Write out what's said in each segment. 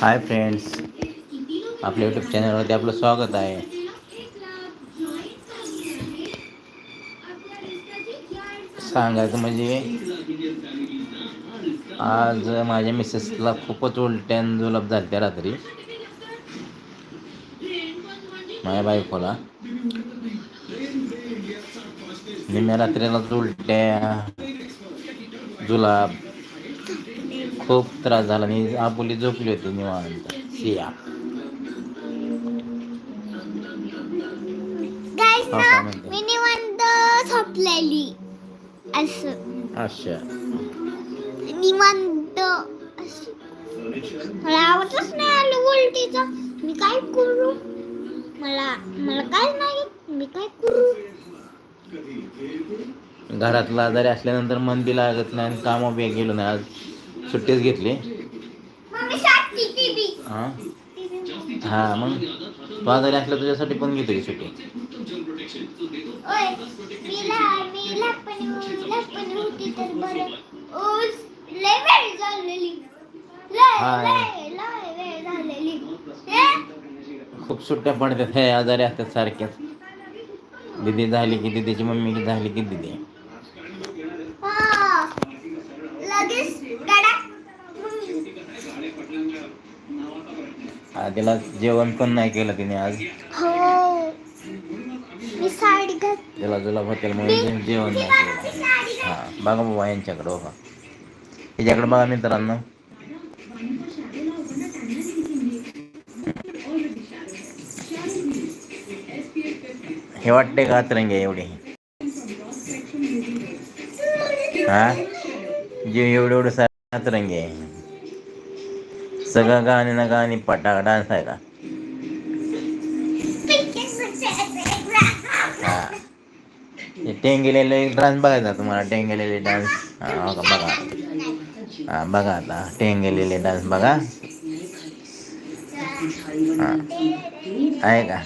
Hi friends आपल्या YouTube चॅनलवरती आपलं स्वागत आहे. सांगायचं म्हणजे आज माझ्या मिसेसला खूपच उलट्यान जुलाब झाली त्या रात्री. माझ्या बायकोला. निम्या रात्रीलाच उलट्या जुलाब खूप त्रास झाला. आणि आपुली झोपली होती निवांत. सिया हा? मी निवांत झोपलेली. असं. अच्छा. निवांत. मला आवडतच नाही आलं उलटीचं. मी काय करू? मला मला काय नाही. मी काय करू? घरातला आजारी असल्यानंतर मन बी लागत नाही आणि कामं बी गेलो नाही. आज सुट्टीच घेतली. हां? हां मग? तू आजारी असल्या तुझ्यासाठी पण घेतो की सुट्टी. ओय मी लहान मी लहानपणी लहानपणी होती तर बरं ओस लय वेळ झालेली लय हाय. लय लय वेळ झालेली हे? खूप सुट्ट्या पडतात हे आजारी असतात सारख्याच. दिदी झाली की दिदीची मम्मी झाली की दिदी. गाडा हा, तिला जेवण पण नाही केलं तिने आज. हो. तिला जुलाब होटेल म्हणून जेवण नाही केलं. हां बघा बाबा यांच्याकडं बघा. याच्याकडे बघा मित्रांनो. हे वाटते का तरंगे एवढे. हा? जे एवढं एवढं सातरंगी आहे सगळं गाणे ना गाणी पटा डान्स आहे का? टेंगेलेले डान्स बघायचा तुम्हाला, टेंगेलेले डान्स. हा का?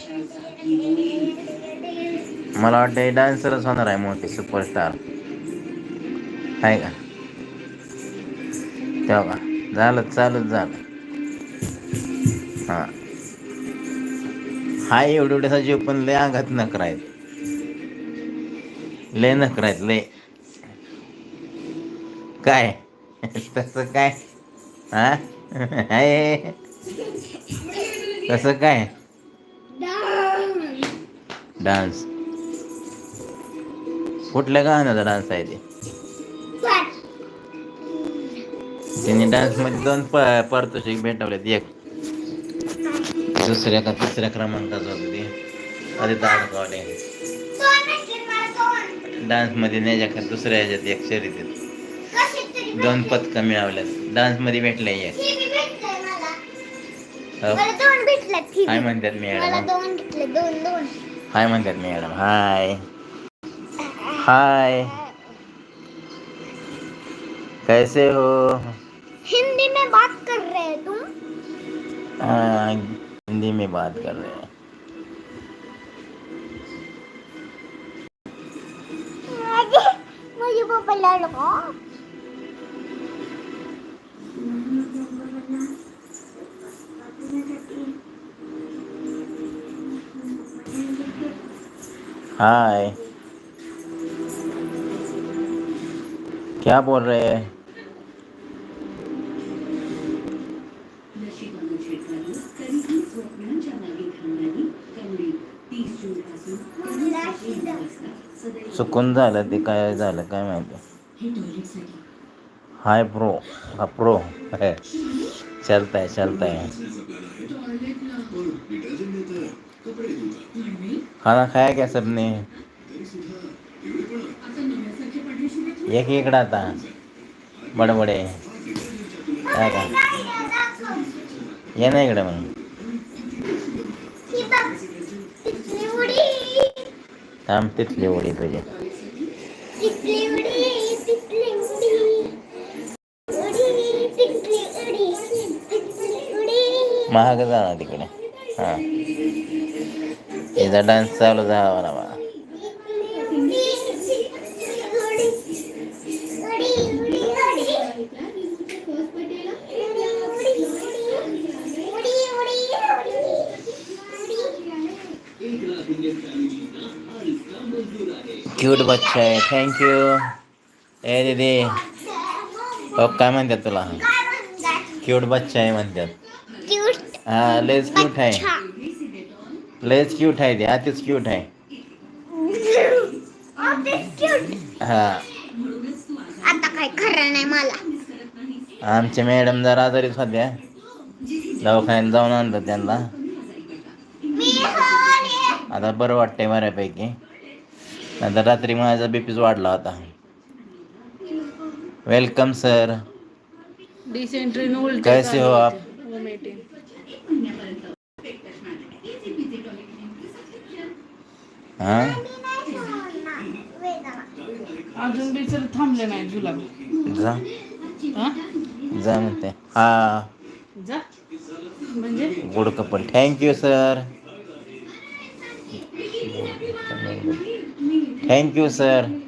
मला वाटतं डान्सरच होणार आहे मोठे सुपरस्टार आहे का? तेव्हा का? झालं चालूच झालं. हां. हाय एवढं एवढ्याचा जीव पण लय अंगात नकर आहेत. लय नकर आहेत लय. काय? तसं काय? हा? तसं काय? डान्स कुठल्या गाण्याचा डान्स आहे ते? तिने डान्समध्ये दोन प पारितोषिक भेटवलेत. एक दुसऱ्या का तिसऱ्या क्रमांकाचं होतं ते. आधी अडकवले डान्समध्ये नाही का दुसऱ्या ह्याच्यात एक शर्यतीत. दोन पदकं मिळवल्यात. डान्समध्ये भेटले एक. दोन हाय म्हणतात मॅडम. दोन दोन दोन. हाय म्हणतात मॅडम. हाय. हाय कैसे हो? हिंदी में बात कर रहे हैं तुम? हाँ, हिंदी में बात कर रहे हैं। मुझे लड़का हाय क्या बोल रहे हैं? चुकून झालं ते काय झालं काय माहिती हाय प्रो हा प्रो है। चलता है चलता है। खाना खाया क्या सबने? एक इकडं आता. बडबडे. काय का ये ना इकडे मग. थांब तिथली ओळी तुझी. महाग जाणार तिकडे. हां. याचा डान्स चालू झाला क्यूट बच्चा आहे. थँक्यू ए दीदी. हो काय म्हणतात तुला? क्यूट बच्चा आहे म्हणतात. हा लेच क्यूट आहे. लेच क्यूट आहे ते. अतिच क्यूट आहे. हा आता काय खरं नाही मला. आमचे मॅडम जरा आजारीच होत्या दवाखान्यात जाऊन आणलं त्यांना. आता बरं वाटतंय बऱ्यापैकी. नंतर रात्री माझा बीपीच वाढला होता. वेलकम सर कैसे हो आप? हाँ? अजून बी सर थांबले नाही जुलाब जा. जा म्हणते. हा. जा म्हणजे good couple thank you sir sir मी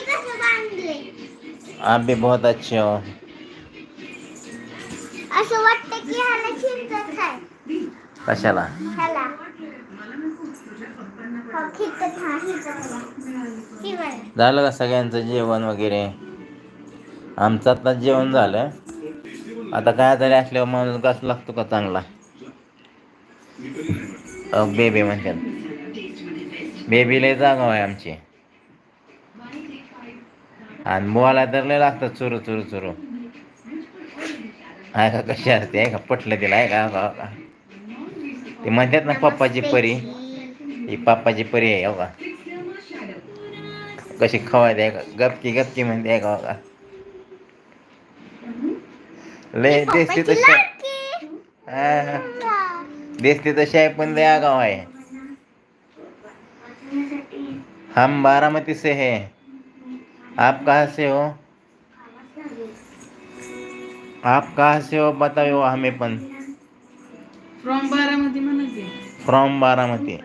कसं बांधले आप भी बहुत अच्छे हो। कशाला. ही बघा. झालं का सगळ्यांचं जेवण वगैरे? आमचं आता जेवण झालं. आता काय तरी असल्यावर माणूस घास लागतो का चांगला? बेबी म्हणतात. बेबी लय जागा आहे आमची. आणि बोला तर लय लागतात चुरू चुरू चुरू. आहे का कशी असते? आहे का पटलं तिला आहे का? का ते म्हणतात ना पप्पाची परी. ही पप्पाची परी आहे हो का? कशी खवायची आहे का गपकी गपकी म्हणते आहे का हो का? लय दिसते लाडकी. हा. दिसते तशी आहे पण लय आगाव आहे हम बारामती से है। आप कहाँ से हो? आप कहाँ से हो बताओ हमें पण फ्रॉम बारामती फ्रॉम बारामती।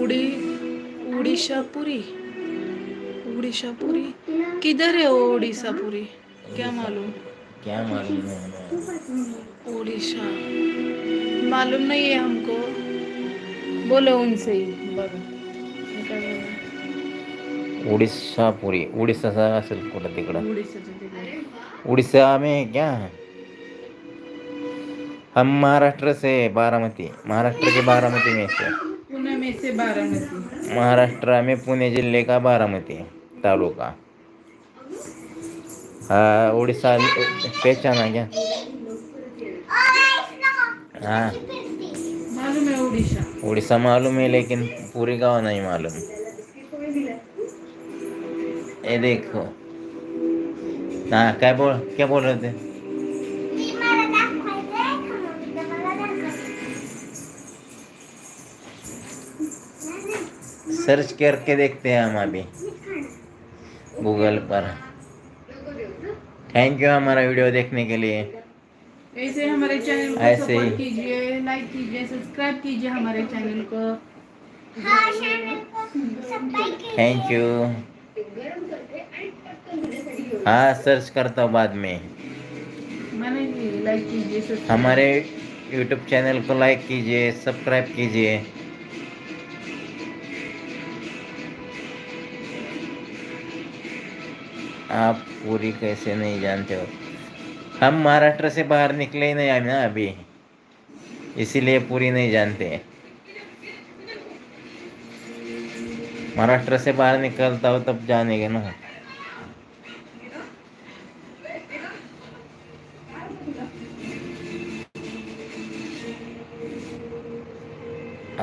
उड़ी उड़ीसापुरी उड़ीसापुरी। किधर है वो उड़ीसापुरी? क्या मालूम? क्या मालूम है उड़ीसा। मालूम नहीं है हमको। बोलो उनसे ही काय बोलणार? उड़ीसापुरी उड़ीसा असेल कुठं तिकडं। उड़ीसा में क्या हम महाराष्ट्र से बारामती महाराष्ट्र के बारामती में से। पुणे में से बारामती। महाराष्ट्र में पुणे ज़िले का बारामती तालुका। हाँ उड़ीसा पहचाना क्या? हाँ। मालूम है उड़ीसा। उड़ीसा मालूम है लेकिन पूरी गाँव नहीं मालूम। ये देखो हाँ क्या बोल क्या बोल रहे थे. सर्च करके देखते हैं हम अभी गूगल पर थैंक यू हमारा वीडियो देखने के लिए. ऐसे हमारे चैनल को ऐसे ही। सपोर्ट कीजिए लाइक कीजिए सब्सक्राइब कीजिए हमारे चैनल को. हा. थैंक यू हाँ सर्च करता हूँ बाद में। मैंने लाइक कीजिए हमारे यूट्यूब चैनल को लाइक कीजिए सब्सक्राइब कीजिए। आप पूरी कैसे नहीं जानते हो। हम महाराष्ट्र से बाहर निकले ही नहीं आए ना अभी। इसीलिए पूरी नहीं जानते। महाराष्ट्र से बाहर निकलता हो तब जानेंगे ना।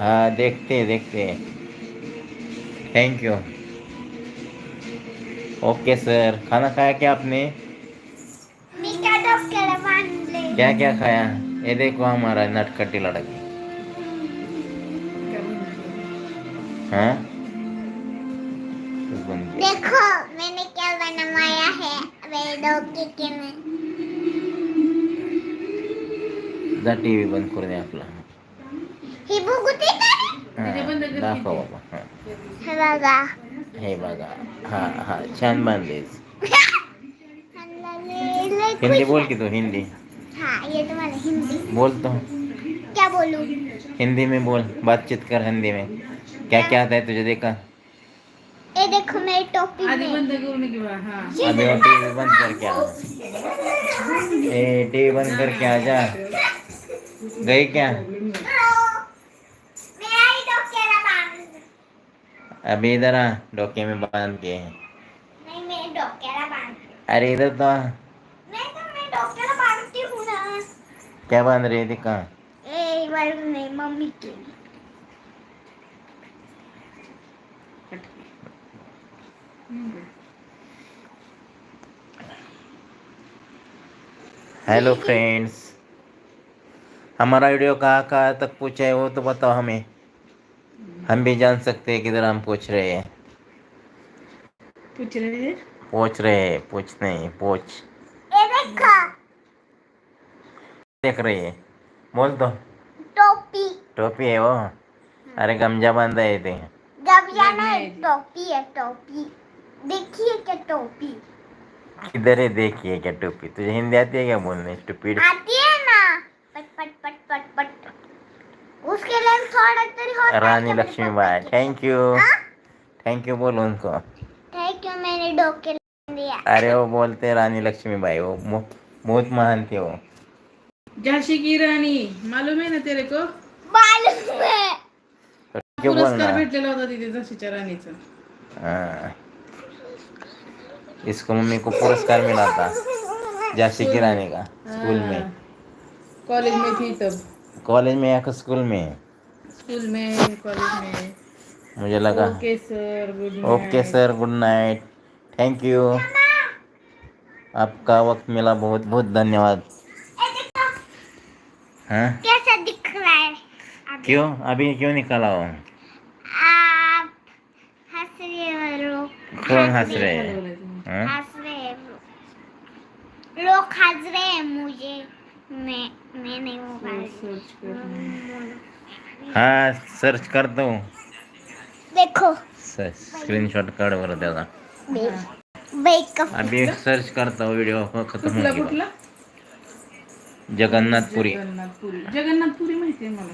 हाँ देखते हैं देखते हैं। थैंक यू ओके सर खाना खाया क्या आपने? क्या क्या खाया? ये देखो हमारा नटखटी लड़की। हाँ। देखो मैंने क्या बनवाया है टीव्ही बंद करू दे आपला ही भुगती हा, ते बंद कर दाखव. बाबा हा. हे बघा हे बघा हा हा छान बांधलीस हिंदी बोल. की तू हिंदी। हाँ ये तुम्हारा हिंदी। बोल तो। क्या बोलूँ? हिंदी में बोल। बातचीत कर हिंदी में। क्या क्या? आता है तुझे देखा? ये देखो मेरी टोपी आधी में। बंद हा। अभी वो टीवी बंद करके आ ए टीवी बंद करके आ जा। गई क्या मेरा ही डोक्याला बाँध अभी इधर आ डोके में बाँध के नहीं डोक्याला बाँध अरे इधर तो आ। मैं तो मैं बांधती हूँ ना क्या बाँध रही है दिखा ए नहीं मम्मी की हेलो फ्रेंड्स हमारा वीडियो कहाँ कहाँ तक पूछा है वो तो बताओ हमें हम भी जान सकते हैं किधर हम पूछ रहे हैं। पूछ रहे हैं? पूछ रहे हैं पूछ नहीं पूछ। ये देखो। देख रही है। बोल तो। टोपी। टोपी है वो। अरे गमजा बांधा है ते गबिया नहीं टोपी है टोपी। देखिए क्या टोपी। किधर है देखिए क्या टोपी। तुझे हिंदी आती है क्या बोलने? स्टूपिड आती है ना। पट पट पट पट पट। उसके लिए थोड़ा तरी होता है रानी लक्ष्मीबाई थैंक यू हाँ? थैंक यू बोलो उनको। थैंक यू मैंने डोके दिया। अरे वो बोलते हैं रानी लक्ष्मीबाई वो बहुत महान थे वो झांसी की रानी मालूम है ना तेरे को? मालूम है। क्यों पुरस्कार भेटलेला होता तिथे झाशीच्या राणीचा। हाँ। इसको मम्मी को पुरस्कार मिला था झांसी की रानी का स्कूल में। कॉलेज में थी तब। कॉलेज में या स्कूल में? स्कूल में कॉलेज में। मुझे लगा। Okay sir good okay sir good night. Thank you आपका वक्त मिला बहुत बहुत धन्यवाद। हाँ? कैसा दिख रहा है अभी? क्यों? अभी क्यों निकाला हो? आप हंस रहे हो कौन हंस रहे हैं? हाँ? हंस रहे हैं। लोग हंस रहे हैं मुझे। मैं मैं नहीं मोबाइल हाँ। सर्च कर दो? देखो। स्क्रीनशॉट काढ बरं त्याचा बेकअप अभी सर्च करता हूँ वीडियो खत्म कुठला हो गया जगन्नाथपुरी। जगन्नाथपुरी। जगन्नाथपुरी माहिती आहे मला।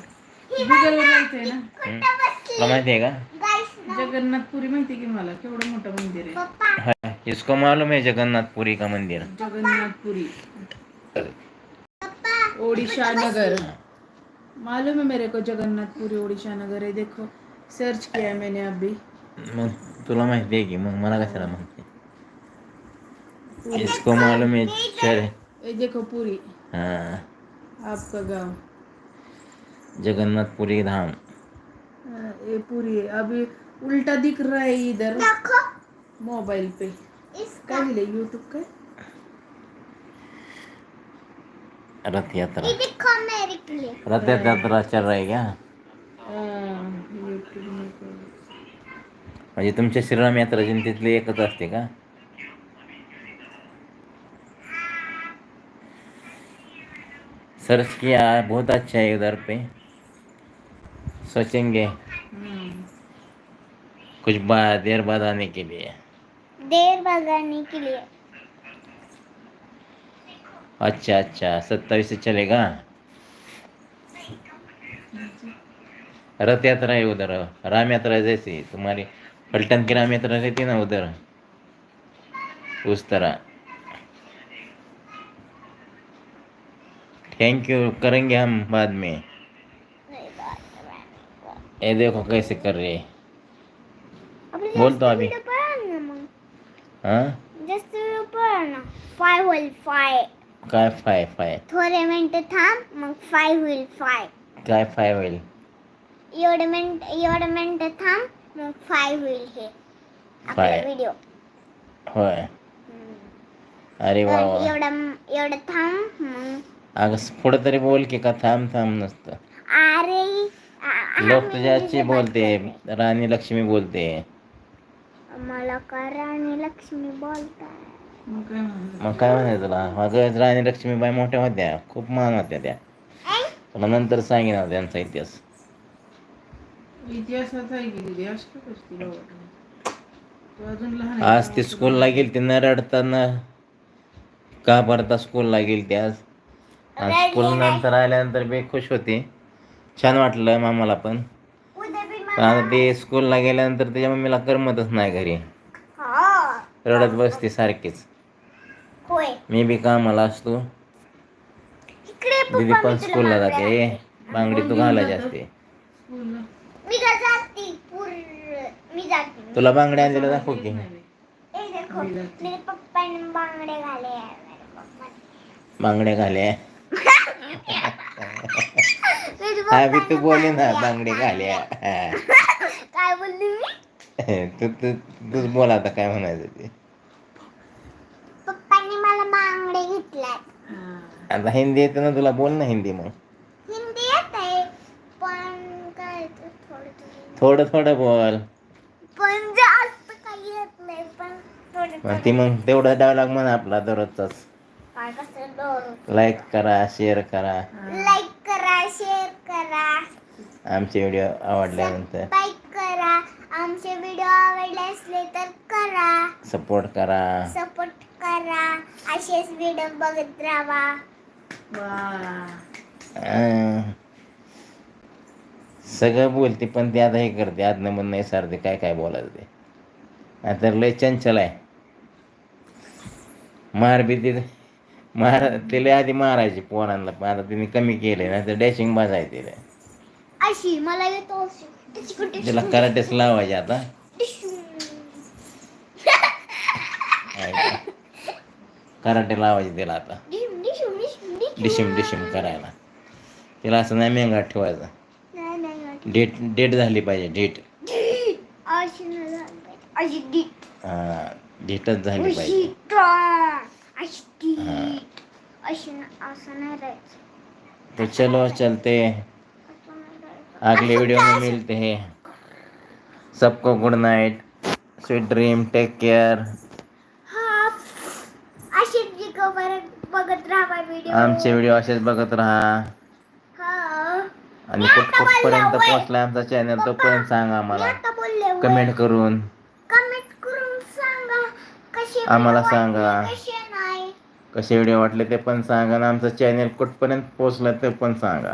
जायचंय ना? हम्म. तुला माहिती आहे का? जगन्नाथपुरी माहिती की मला? केवढं मोठं मंदिर आहे? हाँ, इसको मालूम है जगन्नाथपुरी का मंदिर? जगन्नाथपुरी। ओडिशा नगर। मालूम है मेरे को जगन्नाथपुरी ओडिशा नगर है। देखो सर्च किया मैंने अभी। मग तुला माहिती आहे की मग मला कशाला माहिती इसको मालूम है चल ये देखो पूरी। हाँ. आपका गाँव। जगन्नाथपुरी धाम. हाँ, ये पूरी है। अभी उल्टा दिख रहा है इधर। मोबाइल पे। इसका। काय यूट्यूब काय रथ यात्रा। रथ यात्रा चल रही है क्या? म्हणजे तुमच्या श्रीराम यात्रा जयंतीतली एकच असते का सर्च किया बहुत अच्छा है उधर पे। सोचेंगे. कुछ बाद देर बाद आने के लिए। देर भगाने के लिए। अच्छा अच्छा सत्ताईस से चलेगा? रथ यात्रा है उधर राम यात्रा जैसी. तुम्हारी पलटन की राम यात्रा रहती ना उधर? उस तरह. थैंक यू करेंगे हम बाद में. ये देखो कैसे कर रहे हैं. बोल तो अभी। हाँ? काय फाय फाय थोडे मिनिटं थांब मग फाय होईल फाय काय फाय होईल एवढे मिनिट एवढे मिनिटं थांब मग फाय होईल हे. आपला. व्हिडिओ होय. अरे वा वा. एवढं एवढं थांब मग. अगं पुढं तरी बोल की का थांब थांब नसतं. अरे आ- लोक आम्ही बोलते राणी लक्ष्मी बोलते. मला का राणी लक्ष्मी बोलताय? मग काय म्हणायचं? तुला अगं राणी लक्ष्मीबाई मोठ्या होत्या. खूप मान होत्या त्या. तुला नंतर सांगेन त्यांचा इतिहास. आज ती स्कूलला गेली ती न रडताना का भरता स्कूलला गेली ती आज आणि स्कूल नंतर आल्यानंतर बी खुश होती. छान वाटलं मामाला पण. आता ते स्कूलला गेल्यानंतर त्याच्या मम्मीला करमतच नाही घरी. हा. रडत बसते सारखीच. होय. मी बी कामाला असतो. इकडे दीदी पप्पा पण मी स्कूलला जाते. बांगडी तू घालायची असते स्कूलला. मी का जाते? पूर्ण मी जाते. तुला बांगड्या आणलेल्या दाखव की. मेरे पप्पा ने बांगड़े घाले हैं मेरे पप्पा ने बांगड्या घाल्या. मेरे हा बी तू बोले ना बांगड्या- बांगडी घाल्या. हा. काय बोलली मी? तू तू तूच बोल आता काय म्हणायचं ते. पप्पांनी मला बांगडे घेतल्यात. आता हिंदी येते ना तुला बोल ना हिंदी मग. हिंदी येत आहे पण काय ते थोडं थोडं. थोडं थोडं बोल. पण जास्त काही येत नाही पण थोडं मग थोडं. ती मग तेवढा डायलॉग म्हणा आपला दररोजचाच. काय कसं दोन लाईक करा शेअर करा. लाईक करा शेअर करा. आमचे व्हिडिओ आवडल्यानंतर. लाईक करा. आमचे व्हिडिओ आवडले असले तर करा. सपोर्ट करा. सपोर्ट करा. असेच व्हिडिओ बघत राहा. अं. सगळं बोलते पण ते आता हे करते. आदनं मन नाही सारते काय काय बोलायचं ते. नाहीतर लय चंचल आहे. मार बी ते मार तिला आधी मारायची पोरांना पण आता तिने कमी केले नाही तर डॅशिंग बाजाय तिला. अशी मला येतो अशी. तिला कराटेच लावायचे आता. कराटे लावायचे त्याला आता. डिशिम डिशिम करायला. तिला असं नाही मेंगा ठेवायचं. डेट डेट झाली पाहिजे डेट. डेटच झाली पाहिजे. हां. चलो चलते. आगले व्हिडिओ मिळते. सबको good night sweet dream take care बघत राहा व्हिडिओ आमचे व्हिडिओ असेच बघत राहा. हा. आणि कुठ कुठपर्यंत पोहोचला आमचा चॅनल तोपर्यंत सांगा आम्हाला कमेंट करून. कमेंट करून सांगा. कसे आम्हाला सांगा. कसे व्हिडिओ वाटले ते पण सांगा आणि आमचं चॅनल कुठपर्यंत पोहोचलं ते पण सांगा.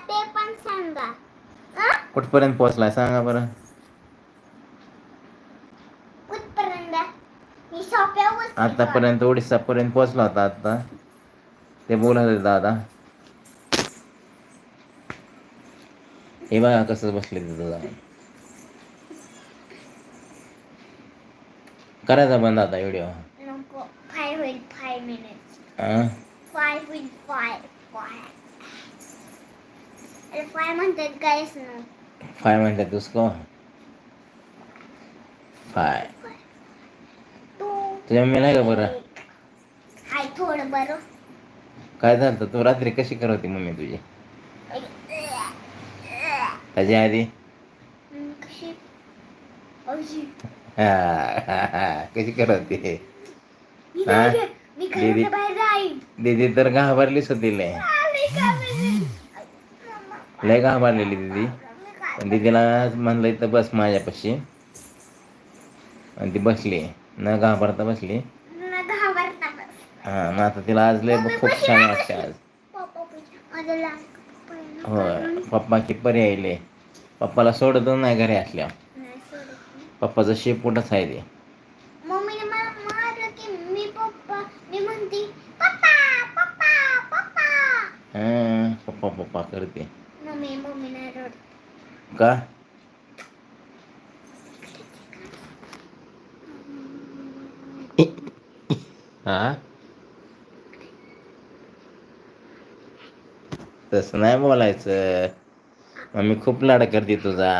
ते पण सांगा? कुठपर्यंत पोहोचलाय सांगा बरं. आतापर्यंत ओडिसापर्यंत पोहोचला होता आता. ते बोलत होते दादा. हे बघा कसं बसले ते दादा. करायचा बंद आता व्हिडिओ फाय म्हणतात दुसको फाय तुझ्या मम्मीला आहे का बरं? हाय थोडं बरं. काय झालं तू रात्री कशी करवती मम्मी तुझी? त्याच्या आधी? हम्म, कशी? अशी. हा, कशी करवते? मी हा? नाही गे- मी दीदी. घराच्या बाहेर जाईन दीदी तर घाबरलीच होती लय. आले का मी? लय घाबरलेली दीदी. मी काय- पण दीदीला म्हणलं इथं बस माझ्यापाशी. आणि ती बसली. न घाबरता बसली? हां मग आता तिला आज लय खूप छान वाटते आज. होय पप्पा की पर्याय लय पप्पाला सोडत नाही घरी असल्या. पप्पाचं शेप कुठंच आहे ते. पप्पा पप्पा करते. का? हा तसं नाही बोलायचं मम्मी खूप लाडा करते तुझा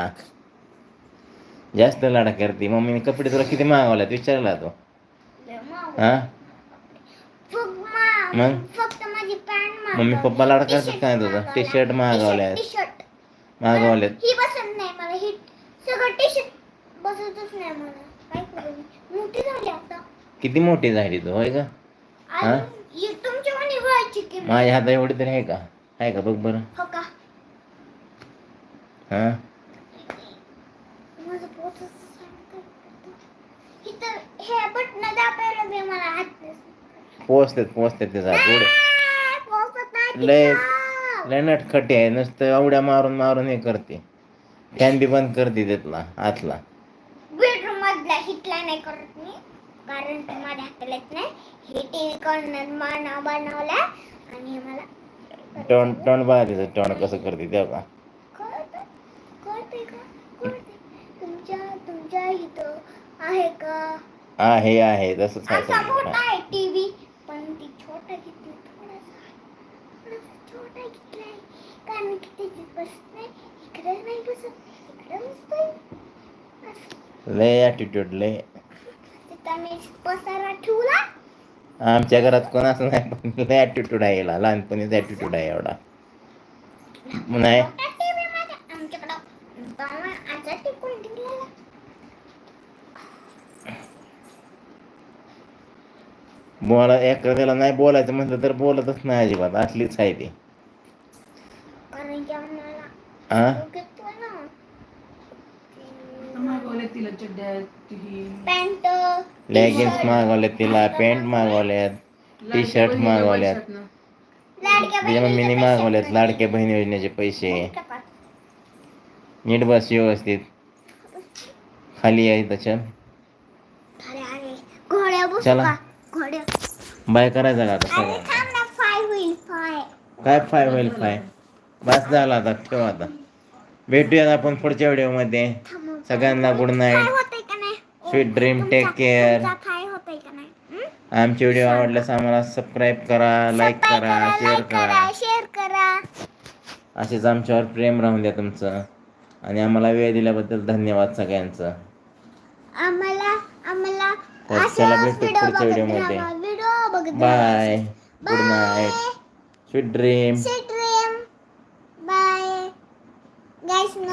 जास्त लाडा करते मम्मीने कपडे तुला किती मागवल्यात विचारला तो. हा मग? मम्मी पप्पा लाड करतात काय तुझं टी शर्ट मागवले टी शर्ट मागवलेत ही बसत नाही मला ही सगळं टी शर्ट बसतच नाही मला काय करू? मोठी झाली आता किती मोठी झाली तू होय का? हा? माझ्या हातात एवढी तरी आहे का? आहे का? बघ बरं. हो हा? हात. पोचतात पोचतात त्याचा पुढे लय. लय नटखटी आहे. नुसतं एवढ्या मारून मारून हे करते. फॅन बी बंद करते त्यातला आतला. कारण माझ्या हाताला येत नाही. हे टीव्ही कॉर्नर माना बनवला आणि मला टोन टोन त्याचं टोन कसं करते कळतं कळते का? कळते तुमच्या तुमच्या इथं आहे का? आहे आहे. तसंच आहे आमचा मोठा आहे टीव्ही. पण ती छोटा घेतली थोडासा थोडासा छोटा घेतलाय कारण की त्याची बसत नाही इकडे नाही बसत इकडे बसतोय. लय ॲटिट्यूड लय. पसारा ठेवला. आमच्या घरात कोण असं नाही पण लय ॲटिट्यूड आहे याला. लहानपणीच ॲटिट्यूड आहे एवढा. नाही. मोठा टीव्ही माझ्या. आमच्याकडं बाबा आजा टिकून ठेवलेला. बोला एखाद्याला नाही बोलायचं म्हटलं तर बोलतच नाही अजिबात. असलीच आहे ती. कारण की आम्हाला हा ना मागवले तिला पॅन्ट लेगिन्स मागवले तिला पॅन्ट मागवल्यात टी शर्ट मागवल्यात. लाडक्या तिच्या मम्मीने मागवल्यात लाडक्या बहीण योजनेचे पैसे. नीट बस व्यवस्थित. खाली आहे त्याच्या चला. बाय करायचा का सगळं? काय फाय होईल फाय बस झाला आता ठेव आता. भेटूयात आपण पुढच्या व्हिडिओमध्ये सगळ्यांना good night sweet dream take care? आमचे व्हिडिओ आवडल्यास आम्हाला सबस्क्राईब करा लाईक करा शेअर करा. शेअर करा. असेच आमच्यावर प्रेम राहून द्या तुमचं. आणि आम्हाला वेळ दिल्याबद्दल धन्यवाद सगळ्यांचं. आम्हाला आम्हाला तर चला असं भेटू पुढच्या व्हिडिओमध्ये. Bye good night sweet dream